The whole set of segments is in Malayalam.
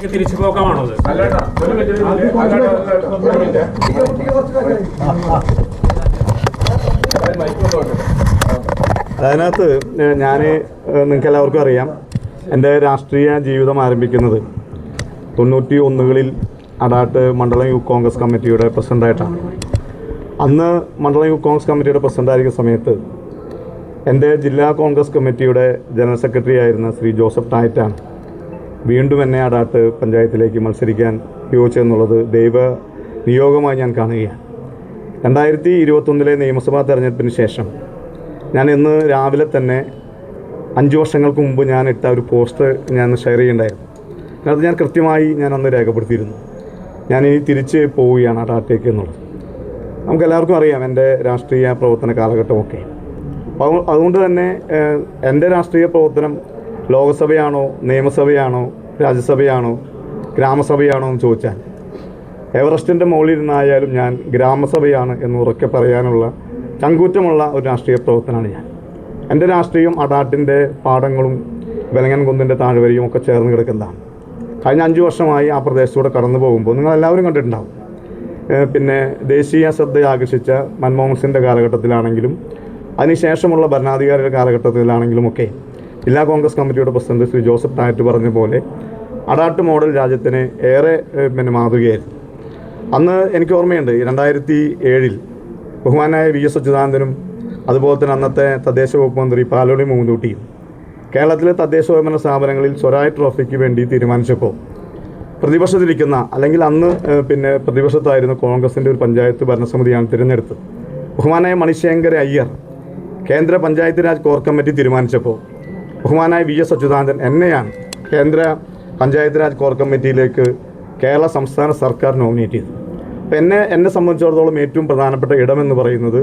പാർട്ടിക്ക് തിരിച്ചു പോക്കാമാണോ അത് ഒരു മിനിറ്റ്, ഒരു മിനിറ്റ്. അല്ലേട്ടാ, അല്ലേട്ടാ, ഒരു മിനിറ്റ്. അത് അതിനകത്ത് ഞാൻ നിങ്ങൾക്ക് എല്ലാവർക്കും അറിയാം എന്റെ രാഷ്ട്രീയ ജീവിതം ആരംഭിക്കുന്നത് തൊണ്ണൂറ്റി ഒന്നുകളിൽ അടാട്ട് മണ്ഡലം യൂത്ത് കോൺഗ്രസ് കമ്മിറ്റിയുടെ പ്രസിഡന്റായിട്ടാണ് അന്ന് മണ്ഡലം യൂത്ത് കോൺഗ്രസ് കമ്മിറ്റിയുടെ പ്രസിഡന്റായിരിക്കുന്ന സമയത്ത് എന്റെ ജില്ലാ കോൺഗ്രസ് കമ്മിറ്റിയുടെ ജനറൽ സെക്രട്ടറി ആയിരുന്ന ശ്രീ ജോസഫ് ടായറ്റാണ് വീണ്ടും എന്നെ അടാട്ട് പഞ്ചായത്തിലേക്ക് മത്സരിക്കാൻ യോജിച്ചെന്നുള്ളത് ദൈവ നിയോഗമായി ഞാൻ കാണുകയാണ്. രണ്ടായിരത്തി ഇരുപത്തൊന്നിലെ നിയമസഭാ തെരഞ്ഞെടുപ്പിന് ശേഷം ഞാൻ ഇന്ന് രാവിലെ തന്നെ അഞ്ച് വർഷങ്ങൾക്ക് മുമ്പ് ഞാൻ ഇട്ട ഒരു പോസ്റ്റ് ഞാൻ ഷെയർ ചെയ്യേണ്ടായിരുന്നു അത് ഞാൻ കൃത്യമായി ഞാൻ അന്ന് രേഖപ്പെടുത്തിയിരുന്നു. ഞാൻ ഇനി തിരിച്ച് പോവുകയാണ് അടാട്ടേക്ക് എന്നുള്ളത്. നമുക്ക് എല്ലാവർക്കും അറിയാം എന്റെ രാഷ്ട്രീയ പ്രവർത്തന കാലഘട്ടമൊക്കെ. അതുകൊണ്ട് തന്നെ എന്റെ രാഷ്ട്രീയ പ്രവർത്തനം ലോകസഭയാണോ നിയമസഭയാണോ രാജ്യസഭയാണോ ഗ്രാമസഭയാണോ എന്ന് ചോദിച്ചാൽ എവറസ്റ്റിന്റെ മുകളിലിരുന്നായാലും ഞാൻ ഗ്രാമസഭയാണ് എന്ന് ഉറക്കെ പറയാനുള്ള ചങ്കൂറ്റമുള്ള ഒരു രാഷ്ട്രീയ പ്രവർത്തനമാണ് ഞാൻ. എന്റെ രാഷ്ട്രീയം അടാട്ടിന്റെ പാടങ്ങളും വെലങ്ങൻ കുന്നിന്റെ താഴ്വരയും ഒക്കെ ചേർന്ന് കിടക്കുന്നതാണ്. കഴിഞ്ഞ അഞ്ച് വർഷമായി ആ പ്രദേശത്തൂടെ കടന്നു പോകുമ്പോൾ നിങ്ങളെല്ലാവരും കണ്ടിട്ടുണ്ടാവും. പിന്നെ ദേശീയ ശ്രദ്ധ ആകർഷിച്ച മൻമോഹൻ സിംഗിന്റെ കാലഘട്ടത്തിലാണെങ്കിലും അതിനുശേഷമുള്ള ഭരണാധികാരിയുടെ കാലഘട്ടത്തിലാണെങ്കിലും ഒക്കെ ജില്ലാ കോൺഗ്രസ് കമ്മിറ്റിയുടെ പ്രസിഡന്റ് ശ്രീ ജോസഫ് ടാറ്റ് പറഞ്ഞ പോലെ അടാട്ട് മോഡൽ രാജ്യത്തിന് ഏറെ പിന്നെ മാതൃകയായിരുന്നു. അന്ന് എനിക്ക് ഓർമ്മയുണ്ട് രണ്ടായിരത്തി ഏഴിൽ ബഹുമാനായ വി എസ് അച്യുതാനന്ദനും അതുപോലെ തന്നെ അന്നത്തെ തദ്ദേശ വകുപ്പ് മന്ത്രി പാലോളി മൂന്നൂട്ടിയും കേരളത്തിലെ തദ്ദേശ സ്വയംഭരണ സ്ഥാപനങ്ങളിൽ സ്വരായ് ട്രോഫിക്ക് വേണ്ടി തീരുമാനിച്ചപ്പോൾ പ്രതിപക്ഷത്തിരിക്കുന്ന അല്ലെങ്കിൽ അന്ന് പിന്നെ പ്രതിപക്ഷത്തായിരുന്ന കോൺഗ്രസിന്റെ ഒരു പഞ്ചായത്ത് ഭരണസമിതിയാണ് തിരഞ്ഞെടുത്തത്. ബഹുമാനായ മണിശങ്കര അയ്യർ കേന്ദ്ര പഞ്ചായത്ത് രാജ് കോർ കമ്മിറ്റി തീരുമാനിച്ചപ്പോൾ ബഹുമാനായ വി എസ് അച്യുതാനന്ദൻ എന്നെയാണ് കേന്ദ്ര പഞ്ചായത്ത് രാജ് കോർ കമ്മിറ്റിയിലേക്ക് കേരള സംസ്ഥാന സർക്കാർ നോമിനേറ്റ് ചെയ്തത്. അപ്പം എന്നെ എന്നെ സംബന്ധിച്ചിടത്തോളം ഏറ്റവും പ്രധാനപ്പെട്ട ഇടമെന്ന് പറയുന്നത്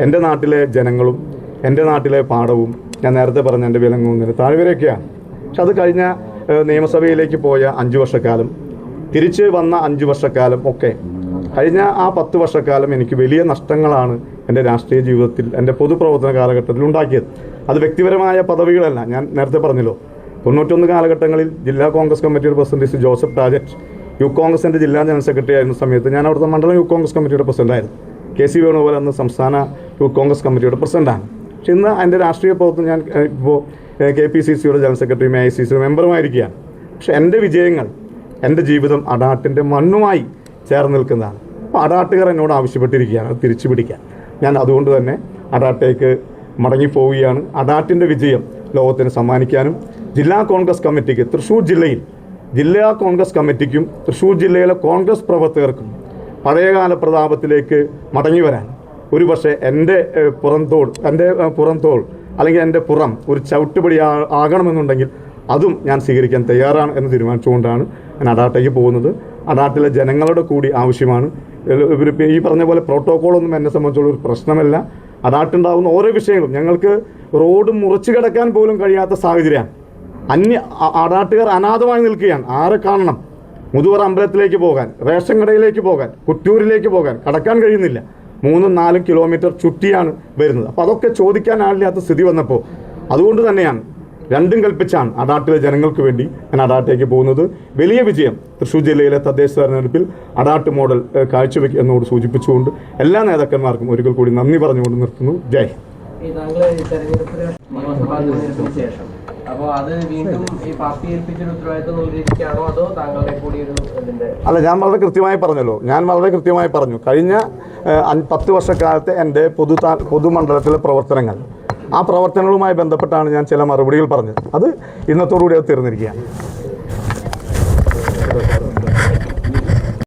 എന്റെ നാട്ടിലെ ജനങ്ങളും എന്റെ നാട്ടിലെ പാടവും ഞാൻ നേരത്തെ പറഞ്ഞ എന്റെ വിലങ്ങുന്നതിന് താഴ്വരയൊക്കെയാണ് പക്ഷെ അത് കഴിഞ്ഞ നിയമസഭയിലേക്ക് പോയ അഞ്ച് വർഷക്കാലം തിരിച്ച് വന്ന അഞ്ച് വർഷക്കാലം ഒക്കെ കഴിഞ്ഞ ആ പത്ത് വർഷക്കാലം എനിക്ക് വലിയ നഷ്ടങ്ങളാണ് എന്റെ രാഷ്ട്രീയ ജീവിതത്തിൽ എന്റെ പൊതുപ്രവർത്തന കാലഘട്ടത്തിൽ ഉണ്ടാക്കിയത്. അത് വ്യക്തിപരമായ പദവികളല്ല. ഞാൻ നേരത്തെ പറഞ്ഞല്ലോ തൊണ്ണൂറ്റൊന്ന് കാലഘട്ടങ്ങളിൽ ജില്ലാ കോൺഗ്രസ് കമ്മിറ്റിയുടെ പ്രസിഡന്റ് ജോസഫ് ടാജറ്റ് യു കോൺഗ്രസിന്റെ ജില്ലാ ജനറൽ സെക്രട്ടറി ആയിരുന്ന സമയത്ത് ഞാൻ അവിടുത്തെ മണ്ഡലം യു കോൺഗ്രസ് കമ്മിറ്റിയുടെ പ്രസിഡന്റായിരുന്നു. കെ സി വേണുഗോപാൽ എന്ന സംസ്ഥാന യു കോൺഗ്രസ് കമ്മിറ്റിയുടെ പ്രസിഡന്റാണ്. പക്ഷെ ഇന്ന് എന്റെ രാഷ്ട്രീയ പ്രവർത്തനം ഞാൻ ഇപ്പോൾ കെ പി സി സിയുടെ ജനറൽ സെക്രട്ടറിയും ഐ സി സിയുടെ മെമ്പറുമായിരിക്കുകയാണ്. പക്ഷെ എന്റെ വിജയങ്ങൾ എന്റെ ജീവിതം അടാട്ടിന്റെ മണ്ണുമായി ചേർന്ന് നിൽക്കുന്നതാണ്. അപ്പോൾ അടാട്ടുകാർ എന്നോട് ആവശ്യപ്പെട്ടിരിക്കുകയാണ്. അത് തിരിച്ചു പിടിക്കാൻ. ഞാൻ അതുകൊണ്ട് തന്നെ അടാട്ടേക്ക് മടങ്ങിപ്പോവുകയാണ്. അടാട്ടിന്റെ വിജയം ലോകത്തിന് സമ്മാനിക്കാനും ജില്ലാ കോൺഗ്രസ് കമ്മിറ്റിക്ക് തൃശ്ശൂർ ജില്ലയിൽ ജില്ലാ കോൺഗ്രസ് കമ്മിറ്റിക്കും തൃശ്ശൂർ ജില്ലയിലെ കോൺഗ്രസ് പ്രവർത്തകർക്കും പഴയകാല പ്രതാപത്തിലേക്ക് മടങ്ങി വരാൻ ഒരു പക്ഷേ എന്റെ പുറന്തോൾ എന്റെ പുറന്തോൾ അല്ലെങ്കിൽ എന്റെ പുറം ഒരു ചവിട്ടുപടി ആകണമെന്നുണ്ടെങ്കിൽ അതും ഞാൻ സ്വീകരിക്കാൻ തയ്യാറാണ് എന്ന് തീരുമാനിച്ചുകൊണ്ടാണ് ഞാൻ അടാട്ടേക്ക് പോകുന്നത്. അടാട്ടിലെ ജനങ്ങളുടെ കൂടി ആവശ്യമാണ്. ഏഹ്, ഈ പറഞ്ഞ പോലെ പ്രോട്ടോക്കോളൊന്നും എന്നെ സംബന്ധിച്ചുള്ള ഒരു പ്രശ്നമല്ല. അതാട്ടുണ്ടാകുന്ന ഓരോ വിഷയങ്ങളും. ഞങ്ങൾക്ക് റോഡ് മുറിച്ചു കിടക്കാൻ പോലും കഴിയാത്ത സാഹചര്യമാണ്. അന്യ അടാട്ടുകാർ അനാഥമായി നിൽക്കുകയാണ്. ആരെ കാണണം? മുതുവറ അമ്പലത്തിലേക്ക് പോകാൻ റേഷൻ കടയിലേക്ക് പോകാൻ കുറ്റൂരിലേക്ക് പോകാൻ കടക്കാൻ കഴിയുന്നില്ല. മൂന്നും നാലും കിലോമീറ്റർ ചുറ്റിയാണ് വരുന്നത്. അപ്പോൾ അതൊക്കെ ചോദിക്കാൻ ആളില്ലാത്ത സ്ഥിതി വന്നപ്പോൾ അതുകൊണ്ട് തന്നെയാണ് രണ്ടും കൽപ്പിച്ചാണ് അടാട്ടിലെ ജനങ്ങൾക്ക് വേണ്ടി ഞാൻ അടാട്ടിലേക്ക് പോകുന്നത്. വലിയ വിജയം തൃശ്ശൂർ ജില്ലയിലെ തദ്ദേശ തെരഞ്ഞെടുപ്പിൽ അടാട്ട് മോഡൽ കാഴ്ചവെക്കുക എന്നോട് സൂചിപ്പിച്ചുകൊണ്ട് എല്ലാ നേതാക്കന്മാർക്കും ഒരിക്കൽ കൂടി നന്ദി പറഞ്ഞുകൊണ്ട് നിർത്തുന്നു. ജയ് അല്ല ഞാൻ വളരെ കൃത്യമായി പറഞ്ഞല്ലോ. ഞാൻ വളരെ കൃത്യമായി പറഞ്ഞു. കഴിഞ്ഞ പത്ത് വർഷക്കാലത്തെ എന്റെ പൊതു പൊതുമണ്ഡലത്തിലെ പ്രവർത്തനങ്ങൾ ആ പ്രവർത്തനങ്ങളുമായി ബന്ധപ്പെട്ടാണ് ഞാൻ ചില മറുപടികൾ പറഞ്ഞത്. അത് ഇന്നത്തോടുകൂടി അത് തീർന്നിരിക്കുക